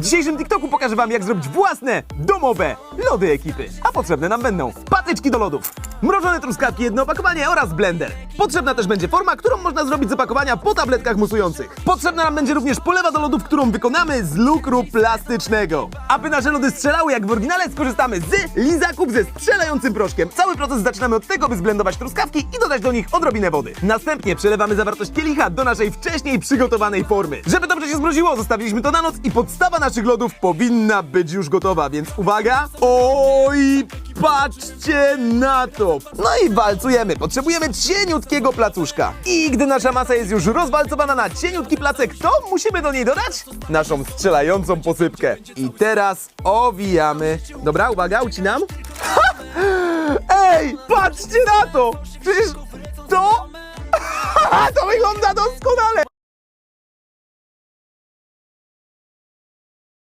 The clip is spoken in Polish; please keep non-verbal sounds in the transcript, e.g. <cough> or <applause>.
W dzisiejszym TikToku pokażę wam jak zrobić własne, domowe lody ekipy. A potrzebne nam będą patyczki do lodów, mrożone truskawki, jedno opakowanie oraz blender. Potrzebna też będzie forma, którą można zrobić z opakowania po tabletkach musujących. Potrzebna nam będzie również polewa do lodów, którą wykonamy z lukru plastycznego. Aby nasze lody strzelały jak w oryginale, skorzystamy z lizaków ze strzelającym proszkiem. Cały proces zaczynamy od tego, by zblendować truskawki i dodać do nich odrobinę wody. Następnie przelewamy zawartość kielicha do naszej wcześniej przygotowanej formy. Żeby dobrze się zmroziło, zostawiliśmy to na noc i podstawa naszych lodów powinna być już gotowa, więc uwaga! Oj, patrzcie na to! No i walcujemy. Potrzebujemy cieniutkiego placuszka. I gdy nasza masa jest już rozwalcowana na cieniutki placek, to musimy do niej dodać naszą strzelającą posypkę. I teraz owijamy. Dobra, uwaga, ucinam. Ha! Ej, patrzcie na to! Przecież to... <laughs> to wygląda doskonale!